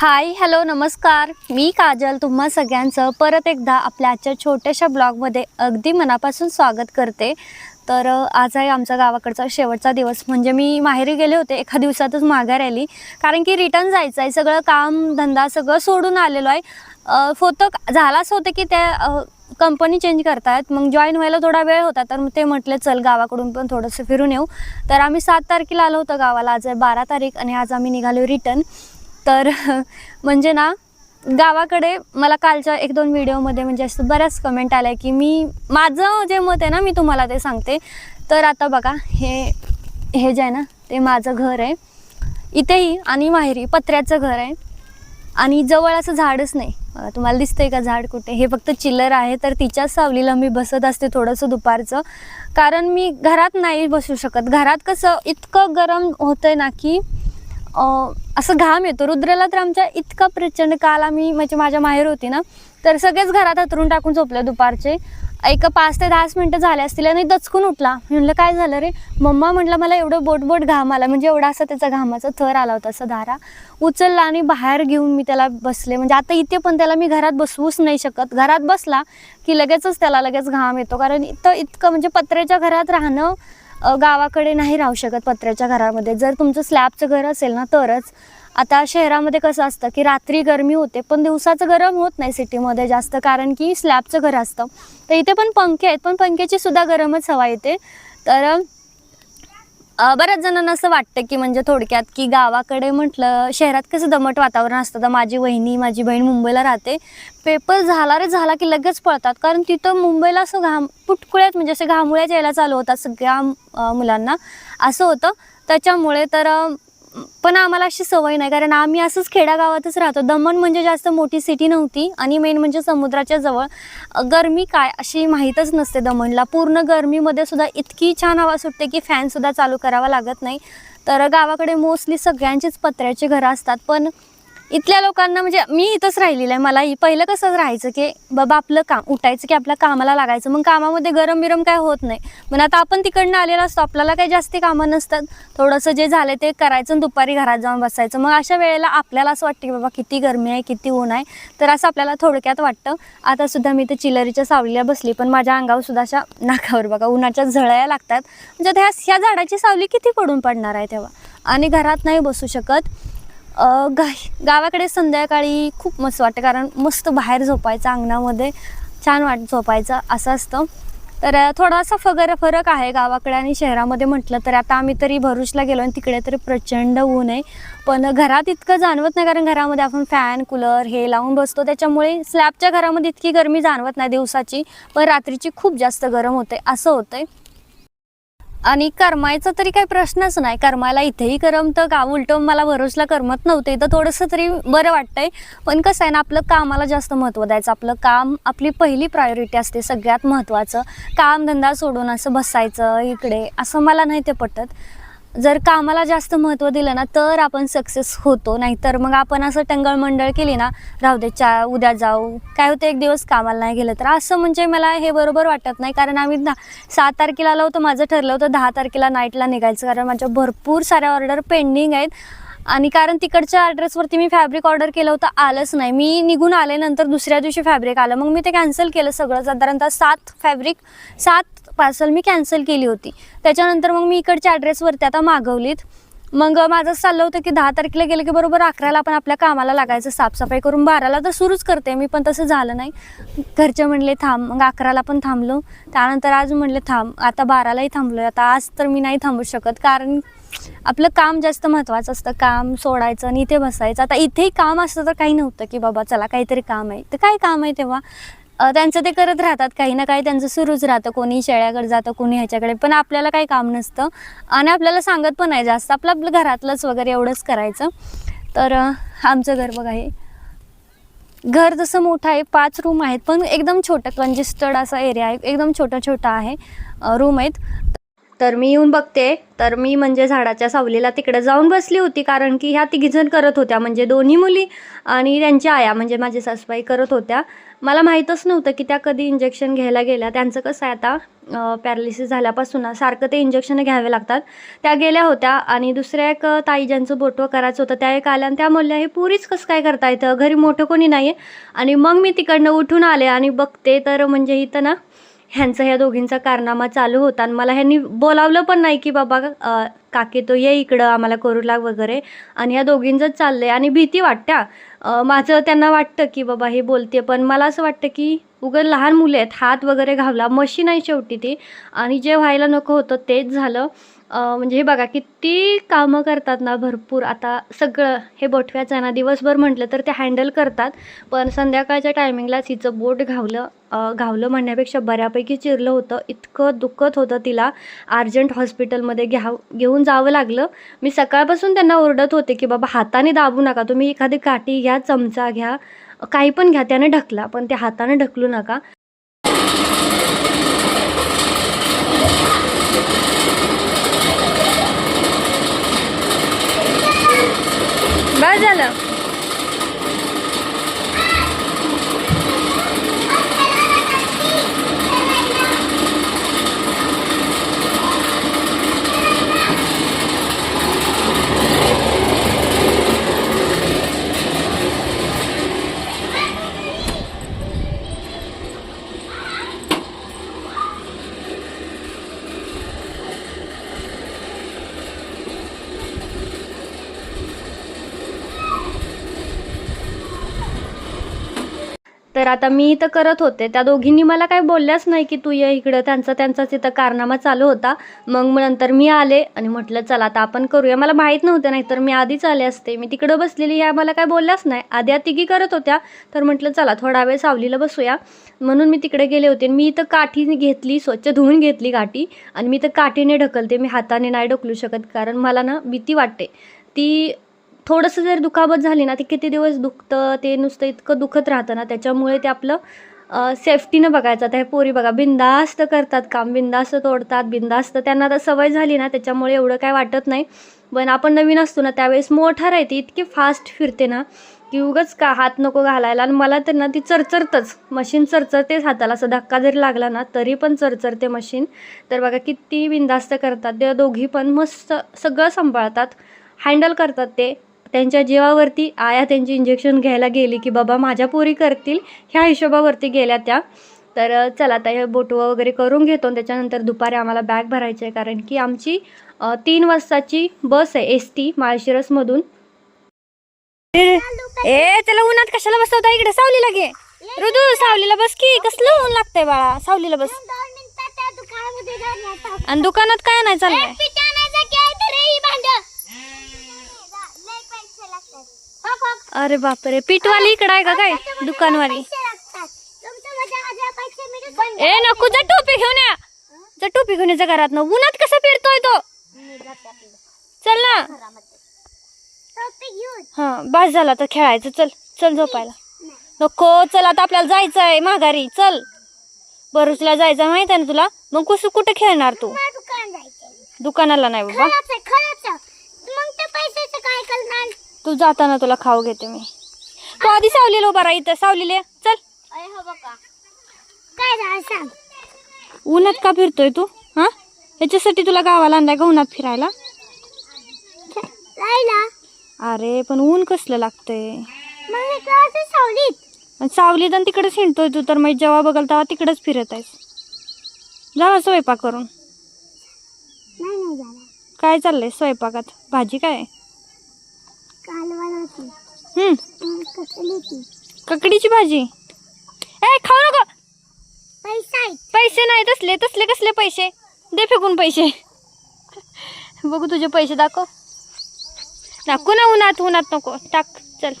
Hi hello नमस्कार. मी काजल तुम्हा सगळ्यांचं परत एकदा आपल्या आजच्या छोट्याशा ब्लॉगमध्ये अगदी मनापासून स्वागत करते. तर आज आहे आमचा गावाकडचा शेवटचा दिवस. म्हणजे मी माहेरी गेले होते एका दिवसातच माघार आली. कारण की रिटर्न जायचं आहे सगळं काम धंदा सगळं सोडून आलेलो आहे. अ, होतं झालं असं होतं की त्या कंपनी चेंज करतायत मग जॉईन व्हायला थोडा वेळ होता तर ते म्हटले चल गावाकडून पण थोडंसं फिरून येऊ. तर आम्ही सात तारखेला आलो होतो गावाला. आज आहे बारा तारीख आणि आज आम्ही निघालो रिटर्न तर म्हणजे ना गावाकडे मला कालच्या एक दोन व्हिडिओमध्ये म्हणजे असं बऱ्याच कमेंट आल्या की मी माझं जे मत आहे ना मी तुम्हाला ते सांगते. तर आता बघा हे हे जे आहे ना ते माझं घर आहे. इथेही आणि माहेरी पत्र्याचं घर आहे. आणि जवळ असं झाडच नाही. तुम्हाला दिसतंय का झाड कुठे? हे फक्त चिल्लर आहे तर तिच्याच सावलीला मी बसत असते थोडंसं दुपारचं. कारण मी घरात नाही बसू शकत. घरात कसं इतकं गरम होतंय ना की असं घाम येतो. रुद्राला तर आमच्या इतका प्रचंड काल आम्ही म्हणजे माझ्या माहेर होती ना तर सगळेच घरात हतरून टाकून झोपले दुपारचे. एक पाच ते दहाच मिनटं झाले असतील आणि दचकून उठला. म्हणलं काय झालं रे? मम्मा म्हटलं मला एवढं बोट बोट घाम आला. म्हणजे एवढा असा त्याचा घामाचा थर आला होता असा धारा. उचलला आणि बाहेर घेऊन मी त्याला बसले. म्हणजे आता इथे पण त्याला मी घरात बसवूच नाही शकत. घरात बसला की लगेचच त्याला लगेच घाम येतो. कारण इथं इतकं म्हणजे पत्र्याच्या घरात राहणं गावाकडे नाही राहू शकत पत्र्याच्या घरामध्ये. जर तुमचं स्लॅबचं घर असेल ना तरच. आता शहरामध्ये कसं असतं की रात्री गरमी होते पण दिवसाचं गरम होत नाही सिटीमध्ये जास्त कारण की स्लॅबचं घर असतं. तर इथे पण पंखे आहेत पण पंख्याची सुद्धा गरमच हवा येते तर बऱ्याच जणांना असं वाटतं की म्हणजे थोडक्यात की गावाकडे म्हटलं शहरात कसं दमट वातावरण असतं. तर माझी वहिनी माझी बहीण मुंबईला राहते. पेपर झाला रे झाला की लगेच पळतात. कारण तिथं मुंबईला असं घाम पुटकुळ्यात म्हणजे असे घामुळ्याच यायला चालू होतात सगळ्या मुलांना. असं होतं. त्याच्यामुळे तर पण आम्हाला अशी सवय नाही कारण आम्ही असंच खेड्यागावातच राहतो. दमण म्हणजे जास्त मोठी सिटी नव्हती आणि मेन म्हणजे समुद्राच्या जवळ. गरमी काय अशी माहीतच नसते दमणला. पूर्ण गरमीमध्ये सुद्धा इतकी छान हवा सुटते की फॅनसुद्धा चालू करावा लागत नाही. तर गावाकडे मोस्टली सगळ्यांचीच पत्र्याची घरं असतात. पण इथल्या लोकांना म्हणजे मी इथंच राहिलेलं आहे. मला पहिलं कसं राहायचं की बाबा आपलं काम उठायचं की आपल्या कामाला लागायचं. मग कामामध्ये गरम बिरम काय होत नाही. पण आता आपण तिकडनं आलेलो असतो आपल्याला काही जास्ती कामं नसतात. थोडंसं जे झालं ते करायचं आणि दुपारी घरात जाऊन बसायचं. मग अशा वेळेला आपल्याला असं वाटतं की बाबा किती गरमी आहे किती ऊन आहे. तर असं आपल्याला थोडक्यात वाटतं. आता सुद्धा मी ते चिलरीच्या सावलीला बसली पण माझ्या अंगावर सुद्धा अशा नाकावर बघा उन्हाच्या झळया लागतात. म्हणजे ह्या ह्या झाडाची सावली किती पडून पडणार आहे तेव्हा? आणि घरात नाही बसू शकत. गा गावाकडे संध्याकाळी खूप मस्त वाटतं कारण मस्त बाहेर झोपायचं अंगणामध्ये छान वाट झोपायचं असं असतं. तर थोडासा फगर फरक आहे गावाकडे आणि शहरामध्ये म्हटलं तर आता आम्ही तरी भरुचला गेलो आणि तिकडे तरी प्रचंड ऊन आहे. पण घरात इतकं जाणवत नाही कारण घरामध्ये आपण फॅन कूलर हे लावून बसतो. त्याच्यामुळे स्लॅबच्या घरामध्ये इतकी गरमी जाणवत नाही दिवसाची पण रात्रीची खूप जास्त गरम होते असं होतंय. आणि करमायचा तरी काही प्रश्नच नाही. करमायला इथेही करमतं का उलटं मला भरोसला करमत नव्हते तर थोडंसं तरी बरं वाटतंय. पण कसं आहे ना आपलं कामाला जास्त महत्त्व द्यायचं. आपलं काम आपली पहिली प्रायोरिटी असते सगळ्यात महत्त्वाचं. कामधंदा सोडून असं बसायचं इकडे असं मला नाही ते पटत. जर कामाला जास्त महत्त्व दिलं ना तर आपण सक्सेस होतो. नाहीतर मग आपण असं टंगळ मंडळ केली ना राहू दे चा उद्या जाऊ. काय होतं एक दिवस कामाला नाही गेलं तर. असं म्हणजे मला हे बरोबर वाटत नाही. कारण आम्ही ना सात तारखेला आलो होतं माझं ठरलं होतं दहा तारखेला नाईटला निघायचं. कारण माझ्या भरपूर साऱ्या ऑर्डर पेंडिंग आहेत. आणि कारण तिकडच्या ॲड्रेसवरती मी फॅब्रिक ऑर्डर केलं होतं आलंच नाही. मी निघून आले नंतर दुसऱ्या दिवशी फॅब्रिक आलं. मग मी ते कॅन्सल केलं सगळं. साधारणतः सात फॅब्रिक सात पार्सल मी कॅन्सल केली होती. त्याच्यानंतर मग मी इकडच्या ॲड्रेसवरती आता मागवलीत. मग माझं चाललं होतं की दहा तारखेला गेलं की बरोबर अकराला आपण आपल्या कामाला लागायचं. साफसफाई करून बाराला तर सुरूच करते. मी पण तसं झालं नाही. घरचे म्हणले थांब. मग अकराला पण थांबलो. त्यानंतर आज म्हणले थांब. आता बारालाही थांबलो आता आज तर मी नाही थांबू शकत. कारण आपलं काम जास्त महत्त्वाचं असतं. काम सोडायचं आणि इथे बसायचं. आता इथेही काम असतं तर काही नव्हतं की बाबा चला काहीतरी काम आहे. तर काय काम आहे तेव्हा? त्यांचं ते करत राहतात. काही ना काही त्यांचं सुरूच राहतं. कोणी शेळ्याकडे जातं कोणी ह्याच्याकडे. पण आपल्याला काही काम नसतं. आणि आपल्याला सांगत पण नाही जास्त. आपलं आपलं घरातलंच वगैरे एवढंच करायचं. तर आमचं घर बघा हे. घर जसं मोठं आहे पाच रूम आहेत. पण एकदम छोटं म्हणजे कंजेस्टेड असा एरिया आहे. एकदम छोटा छोटा आहे रूम आहेत. तर मी येऊन बघते. तर मी म्हणजे झाडाच्या सावलीला तिकडे जाऊन बसली होती. कारण की ह्या तिघीजण करत होत्या. म्हणजे दोन्ही मुली आणि त्यांच्या आया म्हणजे माझी सासूबाई करत होत्या. मला माहीतच नव्हतं की त्या कधी इंजेक्शन घ्यायला गेल्या. त्यांचं कसं आहे आता पॅरालिसिस झाल्यापासून सारखं ते इंजेक्शन घ्यावे लागतात. त्या गेल्या होत्या आणि दुसऱ्या एक ताई ज्यांचं बोटवं करायचं होतं त्या एक आल्या आणि त्या म्हणल्या हे पुरीच कसं काय करता येतं घरी मोठं कोणी नाही आहे आणि मग मी तिकडनं उठून आले आणि बघते तर म्हणजे इथं ना ह्यांचा ह्या दोघींचा कारनामा चालू होता आणि मला ह्यांनी बोलावलं पण नाही की बाबा काकी तो ये इकडं आम्हाला करू लाग वगैरे. आणि ह्या दोघींचंच चाललं आहे आणि भीती वाटत्या. माझं त्यांना वाटतं की बाबा हे बोलते पण मला असं वाटतं की उगं लहान मुले आहेत हात वगैरे घावला मशीन आहे शेवटी ती. आणि जे व्हायला नको होतं तेच झालं. म्हणजे हे बघा किती कामं करतात ना भरपूर. आता सगळं हे बोठव्याचं आहे ना दिवसभर म्हटलं तर ते हँडल करतात पण संध्याकाळच्या टायमिंगलाच हिचं बोट घावलं घावलं म्हणण्यापेक्षा बऱ्यापैकी चिरलं होतं. इतकं दुखत होतं तिला. अर्जंट हॉस्पिटलमध्ये घ्याव घेऊन जावं लागलं. मी सकाळपासून त्यांना ओरडत होते की बाबा हाताने दाबू नका. तुम्ही एखादी काठी घ्या चमचा घ्या. काही पण घ्या. त्याने ढकला पण ते हाताने ढकलू नका. बस तर आता मी इथं करत होते. त्या दोघींनी मला काय बोलल्याच नाही की तू ये इकडं. त्यांचा त्यांचाच इथं कारनामा चालू होता. मग नंतर मी आले आणि म्हटलं चला आता आपण करूया. मला माहीत नव्हतं नाही तर मी आधीच आले असते. मी तिकडं बसलेली ह्या मला काय बोलल्याच नाही. आधी तिघी करत होत्या. तर म्हटलं चला थोडा वेळ सावलीला बसूया. म्हणून मी तिकडे गेले होते मी इथं काठी घेतली स्वच्छ धुवून घेतली काठी. आणि मी तर काठीने ढकलते. मी हाताने नाही ढकलू शकत कारण मला ना भीती वाटते. ती थोडंसं जर दुखापत झाली ना ती किती दिवस दुखतं ते नुसतं इतकं दुखत राहतं ना त्याच्यामुळे ते आपलं सेफ्टीनं बघायचं. आता हे पोरी बघा बिंदास्त करतात काम बिंदास्त तोडतात बिंदास्त त्यांना आता सवय झाली ना त्याच्यामुळे एवढं काय वाटत नाही. पण आपण नवीन असतो ना त्यावेळेस मोठा राहते इतकी फास्ट फिरते ना की उगच का हात नको घालायला. आणि मला तर ना ती चरचरतच. मशीन चरचरतेच हाताला. असं धक्का जरी लागला ना तरी पण चरचरते मशीन तर बघा किती बिंदास्त करतात. ते दोघी पण मस्त सगळं सांभाळतात. हँडल करतात ते. त्यांच्या जीवावरती आया त्यांची इंजेक्शन घ्यायला गेली की बाबा माझ्या पोरी करतील ह्या हिशोबावरती गेल्या त्या. तर चला आता हे बोटवं वगैरे करून घेतो आणि त्याच्यानंतर दुपारी आम्हाला बॅग भरायची आहे कारण की आमची तीन वाजताची बस आहे एस टी माळशिरसमधून. ए त्याला उन्हात कशाला बसवता इकडे सावलीला घे. ऋतू सावलीला बस की. कसलं ऊन लागतंय बाळा? सावलीला बस. आणि दुकानात काय नाही चाललंय? अरे बापरे पीठवाली इकडं आहे का काय? दुकानवाली. ए नको जा टोपी घेऊन या. जा टोपी घेऊन याचा घरात ना. उन्हात कसा फिरतोय तो? चल ना. हा बस झाला तर खेळायचं. चल चल झोपायला. नको चल आता आपल्याला जायचंय माघारी. चल. भरूचला जायचं माहीत आहे ना तुला? मग कसं कुठे खेळणार तू? दुकानाला नाही बाबा. तू जाताना तुला खाऊ घेते मी. तू आधी सावलीला उभा राहा इथं. सावलीला. चल. काय झालं सांग. उन्हात का फिरतोय तू? हा? याच्यासाठी तुला गावाला आणलाय का उन्हात फिरायला? राहिला. अरे पण ऊन कसलं लागतंय? मग मी क्लासेस सावलीत? आणि सावलीत आणि तिकडेच हिंडतोय तू तर मग जेव्हा बघाल तेव्हा तिकडेच फिरत आहेस. जावा स्वयंपाक करून. नाही नाही झाला काय चाललंय स्वयंपाकात? भाजी काय? आहे? हम्म. ककडीची भाजी? ए खाऊ नको. पैसा पैसे नाही तसले तसले कसले पैसे? दे फेकून पैसे. बघू तुझे पैसे दाखव. दाखव ना उन्हात उन्हात नको. टाक चल.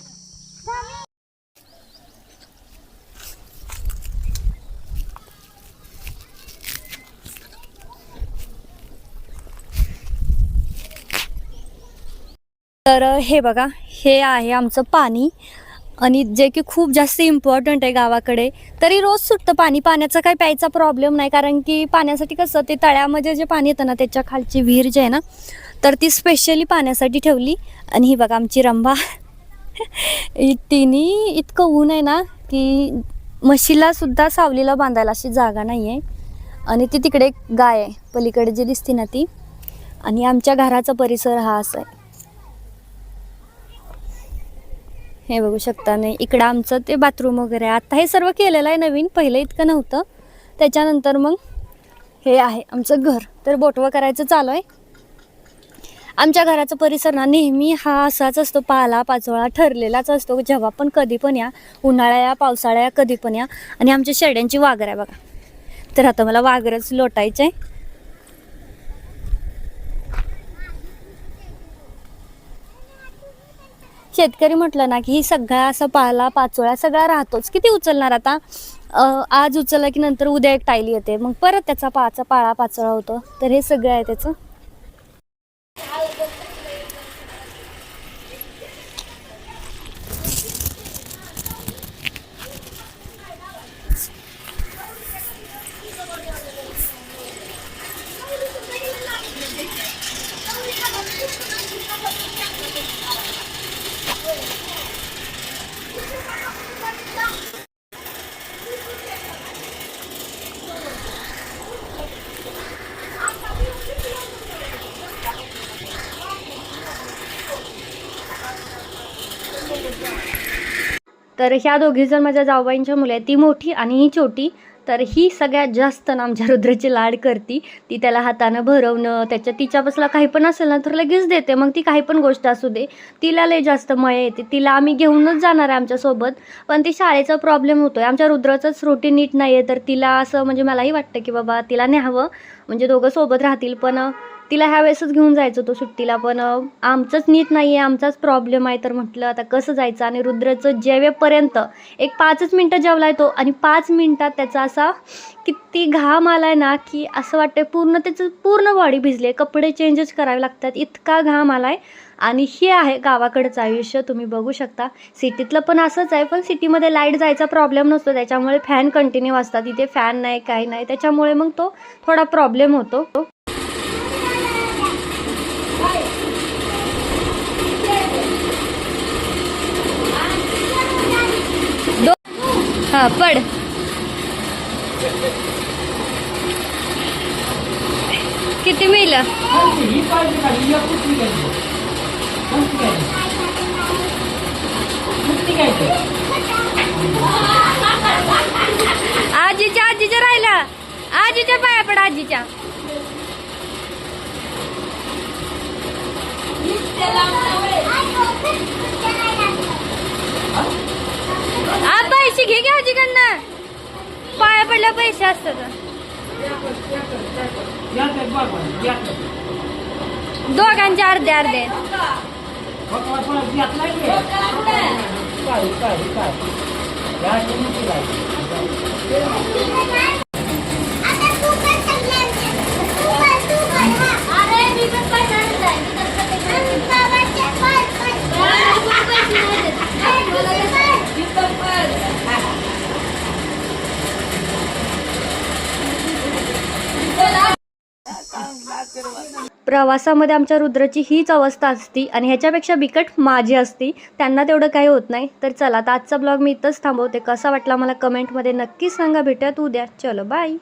तर हे बघा हे आहे आमचं पाणी. आणि जे की खूप जास्त इम्पॉर्टंट आहे गावाकडे. तरी रोज सुटतं पाणी. पाण्याचा काही प्यायचा प्रॉब्लेम नाही. कारण की पाण्यासाठी कसं ते तळ्यामध्ये जे पाणी येतं ना त्याच्या खालची विहीर जी आहे ना तर ती स्पेशली पाण्यासाठी ठेवली. आणि ही बघा आमची रंभा. इ- तिने इतकं ऊन आहे ना की म्हशीला सुद्धा सावलीला बांधायला अशी जागा नाही आहे आणि ती तिकडे एक गाय आहे. पलीकडे जी दिसते ना ती. आणि आमच्या घराचा परिसर हा असा आहे. हे बघू शकता नाही. इकडं आमचं ते बाथरूम वगैरे आहे. आता हे सर्व केलेलं आहे नवीन. पहिलं इतकं नव्हतं. त्याच्यानंतर मग हे आहे आमचं घर. तर बोटवं करायचं चालू आहे. आमच्या घराचा परिसर ना नेहमी हा असाच असतो. पाला पाचोळा ठरलेलाच असतो. जेव्हा पण कधी पण या. उन्हाळ्या या पावसाळ्या या कधी पण या. आणि आमच्या शेड्यांची वाघर आहे बघा. तर आता मला वाघरच लोटायचं आहे शेतकरी म्हटलं ना की सगळा असं पाला पाचोळा सगळा राहतोच. किती उचलणार आता? आज उचलला की नंतर उद्या एक टायली येते. मग परत त्याचा पाचा पाळा पाचोळा होतो. तर हे सगळं आहे त्याचं. तर ह्या दोघी जण माझ्या जाऊबाईंच्या मुली आहेत. ती मोठी आणि ही छोटी. तर ही सगळ्यात जास्त ना आमच्या रुद्राची लाड करती. ती त्याला हातानं भरवणं त्याच्या तिच्यापासला काही पण असेल ना तर लगेच देते. मग ती काही पण गोष्ट असू दे. तिला लय जास्त मय येते. तिला आम्ही घेऊनच जाणार आहे आमच्यासोबत पण ती शाळेचा प्रॉब्लेम होतो आहे आमच्या रुद्राचंच रोटी नीट नाही आहे तर तिला असं म्हणजे मलाही वाटतं की बाबा तिला न्यावं. म्हणजे दोघं सोबत राहतील. पण तिला ह्या वेळेसच घेऊन जायचं होतं सुट्टीला पण आमचंच नीट नाही आहे आमचाच प्रॉब्लेम आहे. तर म्हटलं आता कसं जायचं? आणि रुद्राचं जेवेपर्यंत एक पाचच मिनटं जेवलाय तो आणि पाच मिनटात त्याचा असा किती घाम आलाय ना की असं वाटतंय पूर्ण त्याचं पूर्ण बॉडी भिजले कपडे चेंजच करावे लागतात. इतका घाम आलाय. आणि हे आहे गावाकडचं आयुष्य तुम्ही बघू शकता. सिटीतलं पण असंच आहे पण सिटीमध्ये लाइट जायचा प्रॉब्लेम नसतो. त्याच्यामुळे फॅन कंटिन्यू असतात. इथे फॅन नाही काही नाही. त्याच्यामुळे मग तो थोडा प्रॉब्लेम होतो. हा पड. किती मिळलं? आजीच्या आजीच्या राहिला आजीच्या पाया पड आजीच्या. आ पैसे घे घ्या आजीकडनं पाया पडल्या पैसे असतात. दोघांचे अर्धे अर्धे. प्रवासामध्ये आमच्या रुद्राची हीच अवस्था असती आणि ह्याच्यापेक्षा बिकट माझी असती त्यांना तेवढं काही होत नाही. तर चला आता आजचा ब्लॉग मी इथंच थांबवते. कसा वाटला मला कमेंटमध्ये नक्की सांगा. भेटत उद्या. चलो बाय